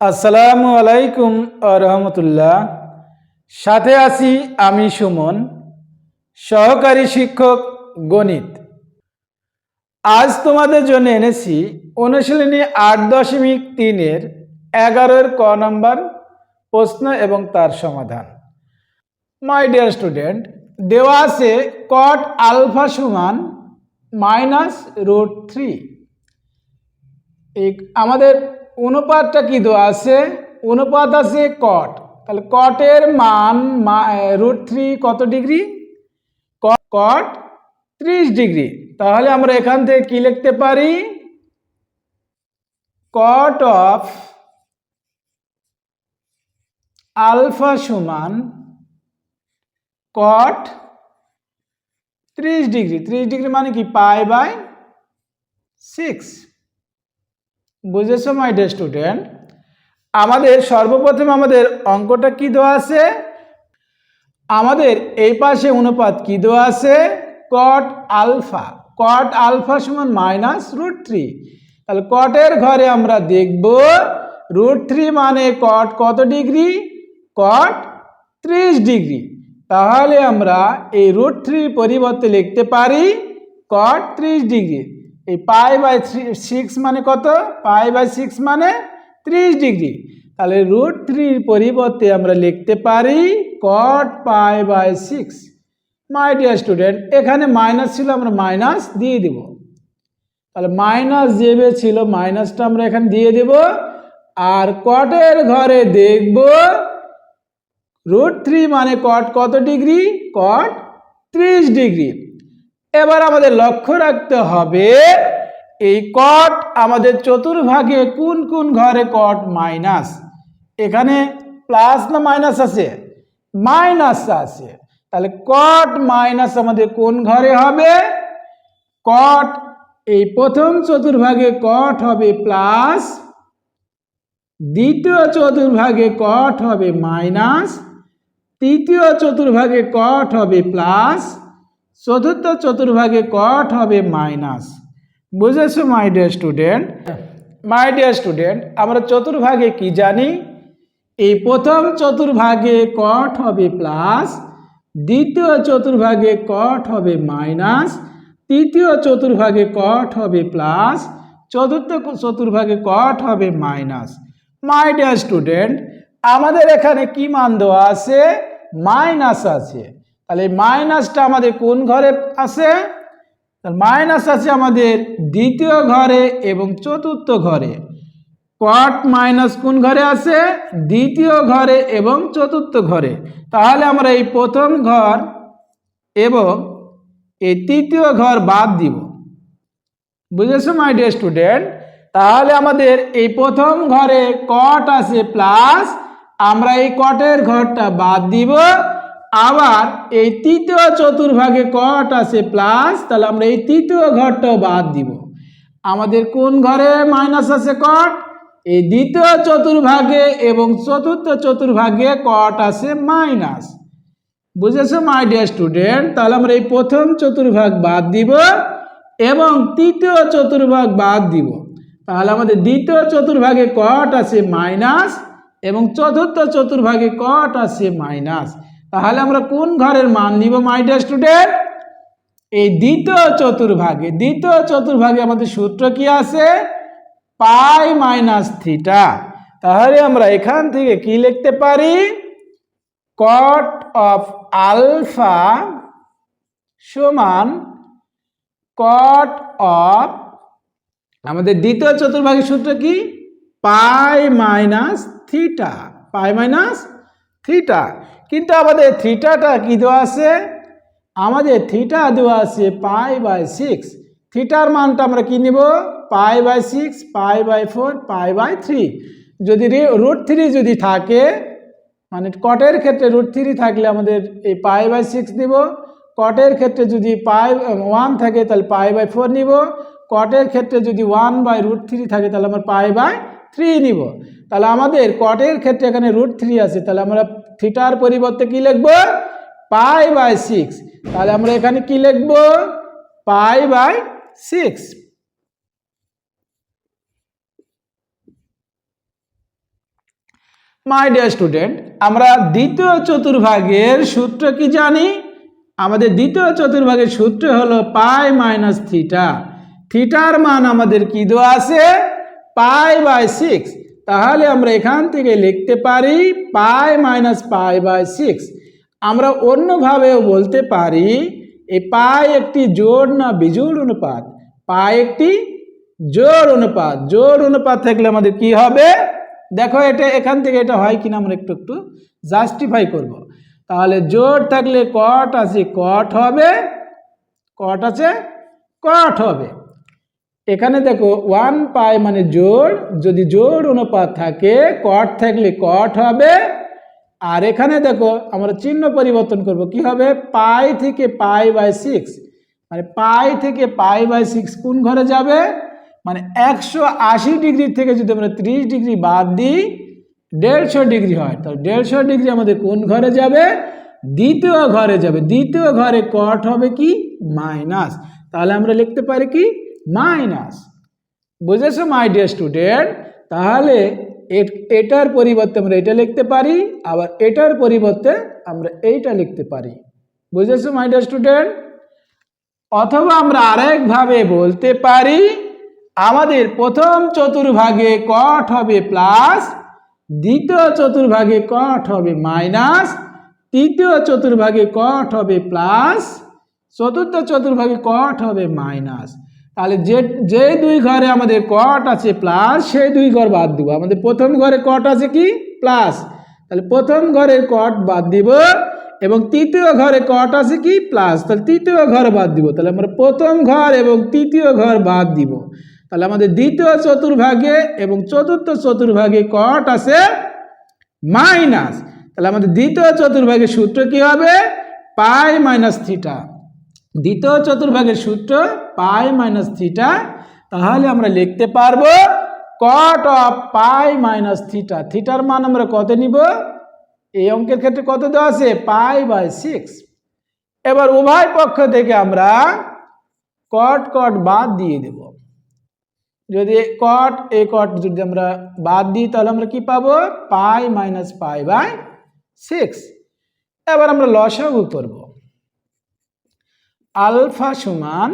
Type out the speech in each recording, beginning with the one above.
আসসালামু আলাইকুম রহমতুল্লাহ। সাথে আছি আমি সুমন, সহকারী শিক্ষক গণিত। আজ তোমাদের জন্য এনেছি অনুশীলনী আট দশমিক তিনের এগারোর ক নম্বর প্রশ্ন এবং তার সমাধান। মাই ডিয়ার স্টুডেন্ট দেওয়া আছে কট আলফা সমান মাইনাস রুট থ্রি আমাদের অনুপাতটা কি দেওয়া আছে? অনুপাত আছে কট তাহলে কটের মান রুট থ্রি কত ডিগ্রি কট ত্রিশ ডিগ্রি তাহলে আমরা এখান থেকে কি লিখতে পারি? কট অফ আলফা সমান কট ত্রিশ ডিগ্রি ত্রিশ ডিগ্রি মানে কি? পাই বাই সিক্স বুঝেছ মাই ডে স্টুডেন্ট আমাদের সর্বপ্রথম আমাদের অঙ্কটা কি দেওয়া আছে? আমাদের এই পাশে অনুপাত কি দেওয়া আছে? কট আলফা কট আলফা সমান মাইনাস রুট থ্রি তাহলে কটের ঘরে আমরা দেখব রুট থ্রি মানে কট কত ডিগ্রি? কট ত্রিশ ডিগ্রি। তাহলে আমরা এই রুট থ্রি পরিবর্তে লিখতে পারি কট ত্রিশ ডিগ্রি। এই পাই বাই সিক্স মানে কত? পাই বাই সিক্স মানে ত্রিশ ডিগ্রি। তাহলে রুট থ্রির পরিবর্তে আমরা লিখতে পারি cot pi by six my dear student এখানে মাইনাস ছিল, আমরা মাইনাস দিয়ে দেব। তাহলে মাইনাস যেবে ছিল মাইনাসটা আমরা এখানে দিয়ে দেব। আর কটের ঘরে দেখব রুট থ্রি মানে কট কত ডিগ্রি? কট ত্রিশ ডিগ্রি। এবার আমাদের লক্ষ্য রাখতে হবে, এই কট আমাদের চতুর্ভাগে কোন কোন ঘরে কট মাইনাস এখানে প্লাস না মাইনাস আছে? মাইনাস আছে। তাহলে কট মাইনাস আমাদের কোন ঘরে হবে? কট এই প্রথম চতুর্ভাগে কট হবে প্লাস দ্বিতীয় চতুর্ভাগে কট হবে মাইনাস তৃতীয় চতুর্ভাগে কট হবে প্লাস চতুর্থ চতুর্ভাগে কট হবে মাইনাস। বুঝেছ my dear student my dear student আমরা চতুর্ভাগে কি জানি? এই প্রথম চতুর্ভাগে কট হবে প্লাস দ্বিতীয় চতুর্ভাগে কট হবে মাইনাস, তৃতীয় চতুর্ভাগে কট হবে প্লাস চতুর্থ চতুর্ভাগে কট হবে মাইনাস। মাই ডিয়ার স্টুডেন্ট আমাদের এখানে কি মান দেওয়া আছে? মাইনাস আছে। তাহলে মাইনাসটা আমাদের কোন ঘরে আছে? মাইনাস আছে আমাদের দ্বিতীয় ঘরে এবং চতুর্থ ঘরে। কট মাইনাস কোন ঘরে আছে? দ্বিতীয় ঘরে এবং চতুর্থ ঘরে। তাহলে আমরা এই প্রথম ঘর এবং এই তৃতীয় ঘর বাদ দিব। বুঝেছ মাই ডিয়ার স্টুডেন্ট তাহলে আমাদের এই প্রথম ঘরে কট আছে প্লাস আমরা এই কটের ঘরটা বাদ দিব। আবার এই তৃতীয় চতুর্ভাগে কট আছে প্লাস, তাহলে আমরা এই তৃতীয় ঘরটাও বাদ দিব। আমাদের কোন ঘরে মাইনাস আছে কট? এই দ্বিতীয় চতুর্ভাগে এবং চতুর্থ চতুর্ভাগে কট আছে মাইনাস। বুঝেছ মাই ডিয়ার স্টুডেন্ট তাহলে আমরা এই প্রথম চতুর্ভাগ বাদ দিব এবং তৃতীয় চতুর্ভাগ বাদ দিব। তাহলে আমাদের দ্বিতীয় চতুর্ভাগে কট আছে মাইনাস এবং চতুর্থ চতুর্ভাগে কট আছে মাইনাস। তাহলে আমরা কোন ঘরের মান নিব মাই ডিয়ার স্টুডেন্ট এই দ্বিতীয় চতুর্ভাগে। দ্বিতীয় চতুর্ভাগে আমাদের সূত্র কি আছে? Pi minus theta. তাহলে আমরা এখান থেকে কি লিখতে পারি? কট অফ আলফা সমান কট অফ আমাদের দ্বিতীয় চতুর্ভাগের সূত্র কি? Pi minus theta. Pi minus theta. কিন্তু আমাদের থিটাটা কি দেওয়া আছে? আমাদের থিটা দেওয়া আছে পাই বাই সিক্স। থিটার মানটা আমরা কি নিব? Pi by six, pi by four, pi by three. যদি রুট থ্রি যদি থাকে মানে কটের ক্ষেত্রে রুট থ্রি থাকলে আমাদের এই পাই বাই সিক্স নিব। কটের ক্ষেত্রে যদি পাই, ওয়ান থাকে তাহলে পাই বাই ফোর নিব। কটের ক্ষেত্রে যদি ওয়ান বাই রুট থ্রি থাকে তাহলে আমার পাই বাই থ্রি নিব। তাহলে আমাদের কটের ক্ষেত্রে এখানে রুট থ্রি আছে, তাহলে আমরা থিটার পরিবর্তে কি লিখব? পাই বাই সিক্স তাহলে আমরা এখানে কি লিখব? Pi by six my dear student আমরা দ্বিতীয় চতুর্ভাগের সূত্র কি জানি? আমাদের দ্বিতীয় চতুর্ভাগের সূত্র হলো পাই মাইনাস থিটা থিটার মান আমাদের কি দেওয়া আছে? পাই বাই সিক্স, তাহলে আমরা এখান থেকে লিখতে পারি pi minus pi by six. আমরা অন্যভাবেও বলতে পারি এই পাই একটি জোড় না বিজোড় অনুপাত? পাই একটি জোড় অনুপাত। জোড় অনুপাত থাকলে আমাদের কি হবে? দেখো এটা এখান থেকে এটা হয় কিনা আমরা একটু একটু জাস্টিফাই করব। তাহলে জোড় থাকলে কট আছে কট হবে কট আছে কট হবে। এখানে দেখো ওয়ান পাই মানে জোড়, যদি জোড় অনুপাত থাকে কট থাকলে কট হবে। আর এখানে দেখো, আমরা চিহ্ন পরিবর্তন করব, কি হবে? পাই থেকে পাই বাই সিক্স মানে পাই থেকে পাই বাই সিক্স কোন ঘরে যাবে? মানে একশো আশি ডিগ্রি থেকে যদি আমরা ত্রিশ ডিগ্রি বাদ দিই, দেড়শো ডিগ্রি হয়। তাহলে দেড়শো ডিগ্রি আমাদের কোন ঘরে যাবে? দ্বিতীয় ঘরে যাবে। দ্বিতীয় ঘরে কট হবে কি? মাইনাস তাহলে আমরা লিখতে পারি কি? মাইনাস। বুঝেছ মাই ডিয়ার স্টুডেন্ট তাহলে এটার পরিবর্তে আমরা এটা লিখতে পারি, আবার এটার পরিবর্তে আমরা এইটা লিখতে পারি। বুঝেছ মাই ডিয়ার স্টুডেন্ট অথবা আমরা আরেকভাবে বলতে পারি, আমাদের প্রথম চতুর্ভাগে কট হবে প্লাস দ্বিতীয় চতুর্ভাগে কট হবে মাইনাস তৃতীয় চতুর্ভাগে কট হবে প্লাস চতুর্থ চতুর্ভাগে কট হবে মাইনাস তাহলে যে যে দুই ঘরে আমাদের কট আছে প্লাস সেই দুই ঘর বাদ দিব। আমাদের প্রথম ঘরে কট আছে কি? প্লাস তাহলে প্রথম ঘরের কট বাদ দিব এবং তৃতীয় ঘরে কট আছে কি? প্লাস তাহলে তৃতীয় ঘর বাদ দিব। তাহলে আমরা প্রথম ঘর এবং তৃতীয় ঘর বাদ দিব। তাহলে আমাদের দ্বিতীয় চতুর্ভাগে এবং চতুর্থ চতুর্ভাগে কট আছে মাইনাস তাহলে আমাদের দ্বিতীয় চতুর্ভাগের সূত্র কি হবে? পাই মাইনাস থিটা দ্বিতীয় চতুর্ভাগের সূত্র পাই মাইনাস থিটা, তাহলে আমরা লিখতে পারব cot of pi minus theta. থিটার মান আমরা কত নিব? এই অঙ্কের ক্ষেত্রে কত দেওয়া আছে? Pi by six. এবার উভয় পক্ষ থেকে আমরা কট কট বাদ দিয়ে দেব। যদি কট এ কট যদি আমরা বাদ দিই, তাহলে আমরা কি পাবো? Pi minus pi by six. এবার আমরা লসাগু করব। আলফা সমান,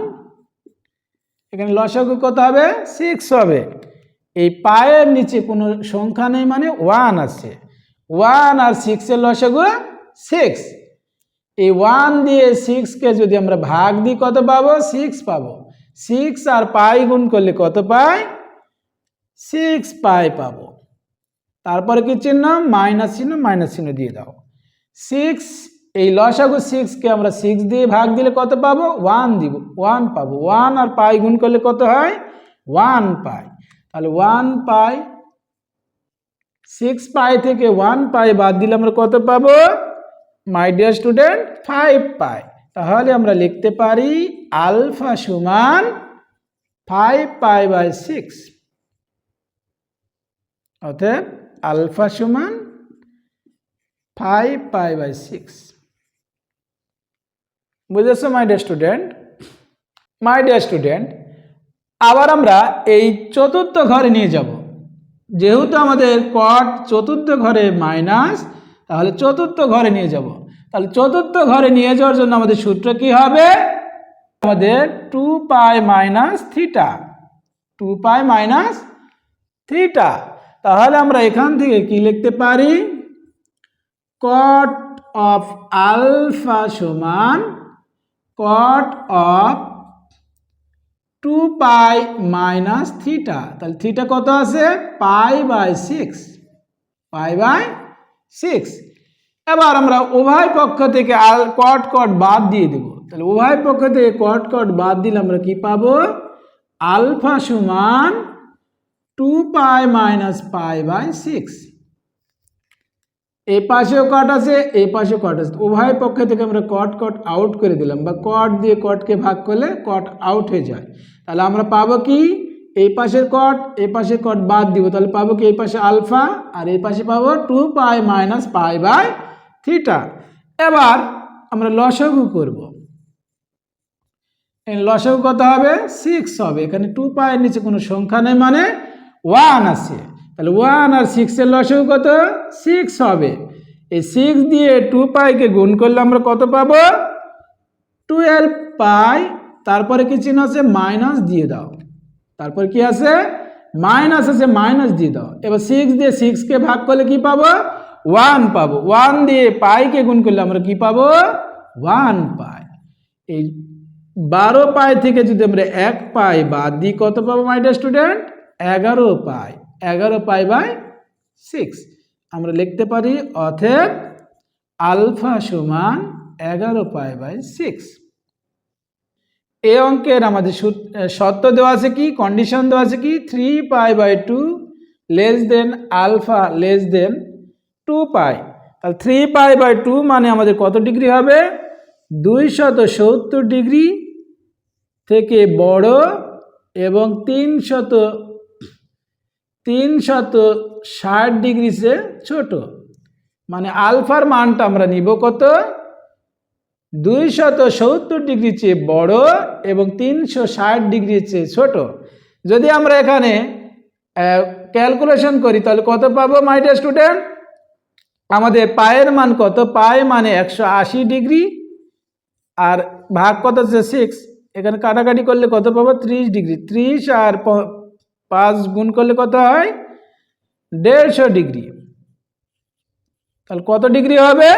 এখানে লসাগু কত হবে? সিক্স হবে। এই পায়ের নিচে কোনো সংখ্যা নেই মানে ওয়ান আছে। ওয়ান আর সিক্সের লসাগু সিক্স এই ওয়ান দিয়ে সিক্সকে যদি আমরা ভাগ দিই, কত পাবো? সিক্স পাবো। সিক্স আর পাই গুণ করলে কত পাই? সিক্স পাই পাবো। তারপরে কি চিহ্ন? মাইনাস চিহ্ন মাইনাস চিহ্ন দিয়ে দাও। সিক্স এই লসাগু সিক্সকে আমরা সিক্স দিয়ে ভাগ দিলে কত পাবো? ওয়ান দিব। ওয়ান পাবো। ওয়ান আর পাই গুণ করলে কত হয়? One pi. তাহলে ওয়ান পাই সিক্স পাই থেকে ওয়ান পাই বাদ দিলে আমরা কত পাবো? My dear student five pi. তাহলে আমরা লিখতে পারি আলফা সমান ফাইভ পাই বাই সিক্স অতএব আলফা সমান ফাইভ পাই বাই সিক্স বুঝেছ my dear student my dear student আবার আমরা এই চতুর্থ ঘরে নিয়ে যাব। যেহেতু আমাদের কট চতুর্থ ঘরে মাইনাস তাহলে চতুর্থ ঘরে নিয়ে যাব। তাহলে চতুর্থ ঘরে নিয়ে যাওয়ার জন্য আমাদের সূত্র কি হবে? আমাদের two pi minus theta two pi minus theta তাহলে আমরা এখান থেকে কি লিখতে পারি? কট অফ আলফা সমান cot of two pi minus theta তাহলে থিটা কত আছে? Pi by six pi by six এবার আমরা উভয় পক্ষ থেকে আল কট কট বাদ দিয়ে দেব। তাহলে উভয় পক্ষ থেকে কট কট বাদ দিলে আমরা কি পাবো? আলফা সমান two pi minus pi by six এই পাশেও কট আছে এই পাশেও কট আছে। উভয় পক্ষ থেকে আমরা কট কট আউট করে দিলাম বা কট দিয়ে কটকে ভাগ করলে কট আউট হয়ে যায়। তাহলে আমরা পাবো কি? এই পাশের কট এই পাশের কট বাদ দিব। তাহলে পাবো কি? এই পাশে আলফা আর এই পাশে পাবো two pi minus pi by theta এবার আমরা লসাগু করব। লসাগু কত হবে? সিক্স হবে। এখানে টু পায়ের নিচে কোনো সংখ্যা নেই মানে ওয়ান আছে। তাহলে ওয়ান আর সিক্সের লসেও কত? সিক্স হবে। এই সিক্স দিয়ে টু পাইকে গুণ করলে আমরা কত পাবো? টুয়েলভ পাই তারপরে কি চিহ্ন আছে? মাইনাস দিয়ে দাও। তারপর কি আছে? মাইনাস আছে মাইনাস দিয়ে দাও। এবার সিক্স দিয়ে সিক্সকে ভাগ করলে কি পাবো? ওয়ান পাবো। ওয়ান দিয়ে পাইকে গুণ করলে আমরা কি পাবো? ওয়ান পাই এই বারো পাই থেকে যদি আমরা এক পাই বাদ দিই, কত পাবো মাই ডিয়ার স্টুডেন্ট এগারো পাই এগারো পাই বাই সিক্স। আমরা লিখতে পারি অথব আলফা সমান এগারো পাই বাই সিক্স। এ অঙ্কের আমাদের শর্ত দেওয়া আছে কি? কন্ডিশন দেওয়া আছে কি? Three pi by two less than alpha less than two pi. তাহলে থ্রি পাই বাই টু মানে আমাদের কত ডিগ্রি হবে? দুইশত সত্তর ডিগ্রি থেকে বড় এবং তিনশত তিনশত ষাট ডিগ্রি সে ছোট। মানে আলফার মানটা আমরা নিব কত? দুইশত সত্তর ডিগ্রি চেয়ে বড় এবং তিনশো ষাট ডিগ্রি চেয়ে ছোট। যদি আমরা এখানে ক্যালকুলেশন করি, তাহলে কত পাবো মাই ডিয়ার স্টুডেন্ট আমাদের পায়ের মান কত? পায়ে মানে একশো আশি ডিগ্রি। আর ভাগ কত হচ্ছে? সিক্স এখানে কাটাকাটি করলে কত পাবো? ত্রিশ ডিগ্রি। ত্রিশ আর পাঁচ গুণ করলে কত হয়? দেড়শো ডিগ্রি। তাহলে কত ডিগ্রি হবে?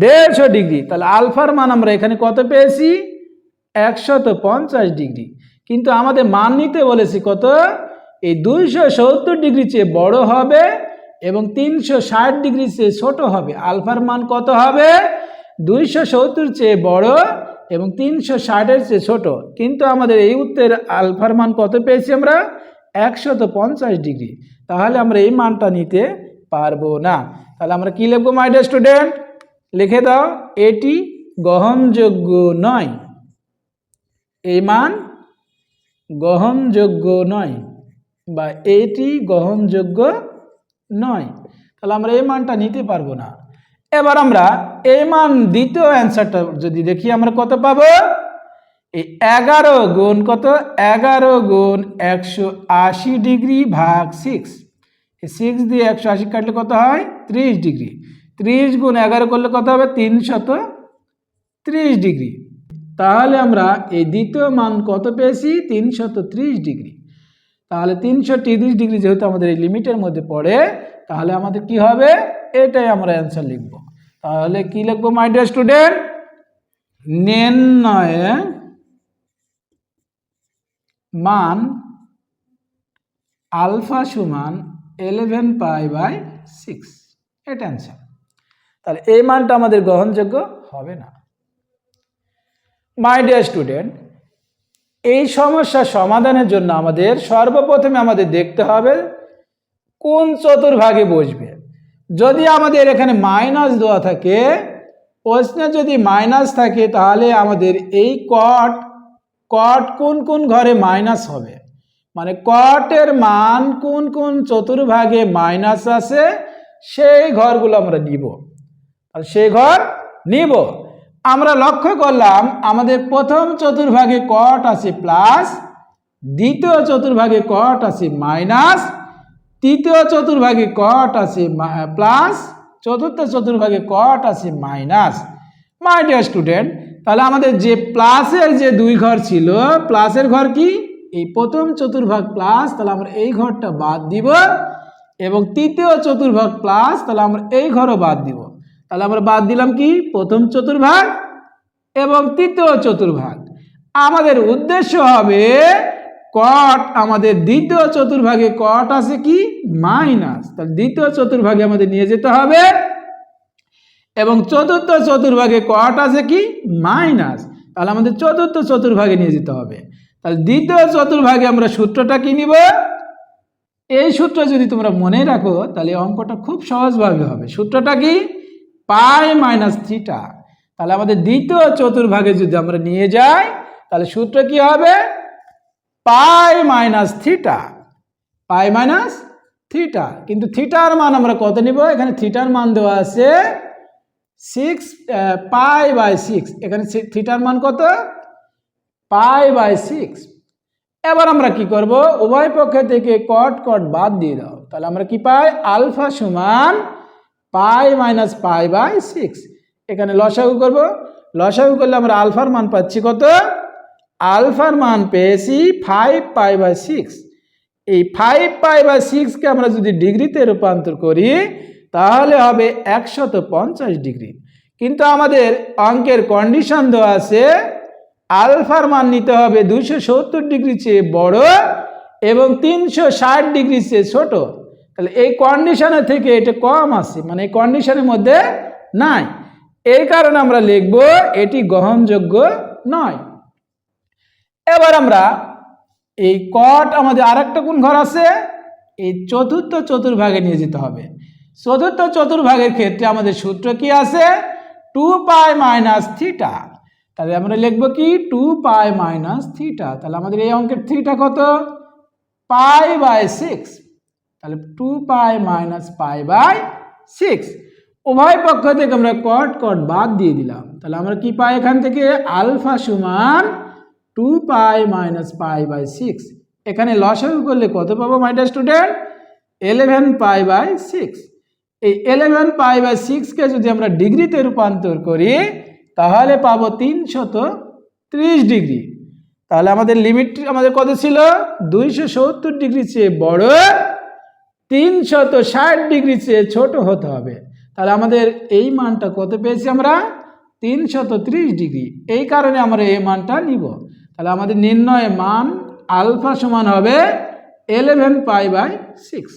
দেড়শো ডিগ্রি। তাহলে আলফার মান আমরা এখানে কত পেয়েছি? একশত পঞ্চাশ ডিগ্রি। কিন্তু আমাদের মান নিতে বলেছি কত? এই দুইশো সত্তর ডিগ্রি চেয়ে বড় হবে এবং তিনশো ষাট ডিগ্রি চেয়ে ছোট হবে। আলফার মান কত হবে? দুইশো সত্তর চেয়ে বড় এবং তিনশো ষাটের চেয়ে ছোট। কিন্তু আমাদের এই উত্তরের আলফার মান কত পেয়েছি আমরা? একশত পঞ্চাশ ডিগ্রি। তাহলে আমরা এই মানটা নিতে পারব না। তাহলে আমরা কি লিখব মাই ডিয়ার স্টুডেন্ট লিখে দাও, এটি গ্রহণযোগ্য নয়। এই মান গ্রহণযোগ্য নয় বা এটি গ্রহণযোগ্য নয়। তাহলে আমরা এই মানটা নিতে পারব না। এবার আমরা এই মান দ্বিতীয় অ্যান্সারটা যদি দেখি, আমরা কত পাবো? এই এগারো গুণ কত? এগারো গুণ একশো আশি ডিগ্রি ভাগ সিক্স সিক্স দিয়ে একশো আশি কাটলে কত হয়? ত্রিশ ডিগ্রি। ত্রিশ গুণ এগারো করলে কত হবে? তিনশত ত্রিশ ডিগ্রি। তাহলে আমরা এই দ্বিতীয় মান কত পেয়েছি? তিনশত ত্রিশ ডিগ্রি। তাহলে তিনশো তিরিশ ডিগ্রি যেহেতু আমাদের এই লিমিটের মধ্যে পড়ে, তাহলে আমাদের কি হবে? এটাই আমরা অ্যান্সার লিখব। তাহলে কি লিখব মাই ডিয়ার স্টুডেন্ট নির্ণয়ে মান আলফা সমান এলেভেন পাই বাই সিক্স এটা অ্যান্সার তাহলে এই মানটা আমাদের গ্রহণযোগ্য হবে না। মাই ডিয়ার স্টুডেন্ট এই সমস্যা সমাধানের জন্য আমাদের সর্বপ্রথমে আমাদের দেখতে হবে কোন চতুর্ভাগে বসবে। যদি আমাদের এখানে মাইনাস দেওয়া থাকে, প্রশ্নে যদি মাইনাস থাকে, তাহলে আমাদের এই কট কট কোন কোন ঘরে মাইনাস হবে? মানে কটের মান কোন কোন চতুর্ভাগে মাইনাস আছে, সেই ঘরগুলো আমরা নিব। আর সেই ঘর নিব। আমরা লক্ষ্য করলাম, আমাদের প্রথম চতুর্ভাগে কট আছে প্লাস দ্বিতীয় চতুর্ভাগে কট আছে মাইনাস তৃতীয় চতুর্ভাগে কট আছে প্লাস চতুর্থ চতুর্ভাগে কট আছে মাইনাস মাই ডিয়ার স্টুডেন্ট তাহলে আমাদের যে প্লাসের যে দুই ঘর ছিল, প্লাসের ঘর কি? এই প্রথম চতুর্ভাগ প্লাস, তাহলে আমরা এই ঘরটা বাদ দিব। এবং তৃতীয় চতুর্ভাগ প্লাস, তাহলে আমরা এই ঘরও বাদ দিব। তাহলে আমরা বাদ দিলাম কি? প্রথম চতুর্ভাগ এবং তৃতীয় চতুর্ভাগ। আমাদের উদ্দেশ্য হবে কট আমাদের দ্বিতীয় চতুর্ভাগে কট আছে কি? মাইনাস তাহলে দ্বিতীয় চতুর্ভাগে আমাদের নিয়ে যেতে হবে এবং চতুর্থ চতুর্ভাগে কট আছে কি? মাইনাস। তাহলে আমাদের চতুর্থ চতুর্ভাগে নিয়ে যেতে হবে। তাহলে দ্বিতীয় চতুর্ভাগে আমরা সূত্রটা কি নিব? এই সূত্র যদি তোমরা মনে রাখো, তাহলে অঙ্কটা খুব সহজভাবে হবে। সূত্রটা কি? পাই মাইনাস থ্রিটা তাহলে আমাদের দ্বিতীয় চতুর্ভাগে যদি আমরা নিয়ে যাই, তাহলে সূত্র কি হবে? Pi minus theta. Pi minus theta. কিন্তু থিটার মান আমরা কত নিব? এখানে থিটার মান দেওয়া আছে সিক্স পাই বাই সিক্স এখানে থিটার মান কত? পাই বাই সিক্স এবার আমরা কি করব? উভয় পক্ষ থেকে কট কট বাদ দিয়ে দাও। তাহলে আমরা কি পাই? আলফা সমান pi minus pi by six এখানে লসাগু করব। লসাগু করলে আমরা আলফার মান পাচ্ছি কত? আলফার মান পেয়েছি ফাইভ পাই বাই সিক্স এই ফাইভ পাই বাই সিক্সকে আমরা যদি ডিগ্রিতে রূপান্তর করি তাহলে হবে একশত পঞ্চাশ ডিগ্রি। কিন্তু আমাদের অঙ্কের কন্ডিশন দেওয়া আছে, আলফার মান নিতে হবে দুইশো সত্তর ডিগ্রি চেয়ে বড় এবং তিনশো ষাট ডিগ্রি চেয়ে ছোট। তাহলে এই কন্ডিশনে থেকে এটা কম আছে মানে এই কন্ডিশনের মধ্যে নাই। এই কারণে আমরা লিখব এটি গ্রহণযোগ্য নয়। এবার আমরা এই কট আমাদের আর একটা কোন ঘর আছে? এই চতুর্থ চতুর্ভাগে নিয়ে যেতে হবে। চতুর্থ চতুর্ভাগের ক্ষেত্রে আমাদের সূত্র কি আছে? Two pi minus theta. তাহলে আমরা লিখব কি? Two pi minus theta. তাহলে আমাদের এই অঙ্কের থিটা কত? Pi by six. তাহলে two pi minus pi by six. উভয় পক্ষ থেকে আমরা কট কট বাদ দিয়ে দিলাম। তাহলে আমরা কি পাই এখান থেকে? আলফা সমান two pi minus pi by six. এখানে লসাগু করলে কত পাবো মাইটা student eleven pi by six. এই এলেভেন পাই বাই সিক্সকে যদি আমরা ডিগ্রিতে রূপান্তর করি, তাহলে পাবো তিনশত ত্রিশ ডিগ্রি। তাহলে আমাদের লিমিট আমাদের কত ছিল? দুইশো সত্তর ডিগ্রি চেয়ে বড়, তিনশত ষাট ডিগ্রি চেয়ে ছোট হতে হবে। তাহলে আমাদের এই মানটা কত পেয়েছি আমরা? তিনশত ত্রিশ ডিগ্রি। এই কারণে আমরা এই মানটা নিব। তাহলে আমাদের নির্ণয় মান আলফা সমান হবে এলেভেন পাই বাই সিক্স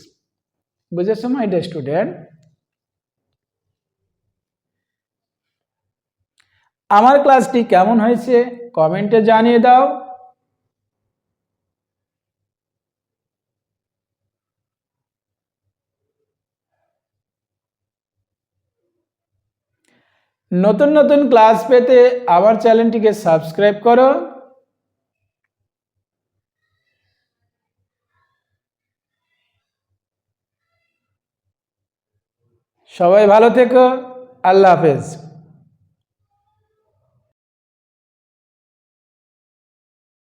বুঝেছ মাই ডে স্টুডেন্ট আমার ক্লাসটি কেমন হয়েছে কমেন্টে জানিয়ে দাও। নতুন নতুন ক্লাস পেতে আমার চ্যানেলটিকে সাবস্ক্রাইব করো। সবাই ভালো থেকো। আল্লাহ হাফেজ।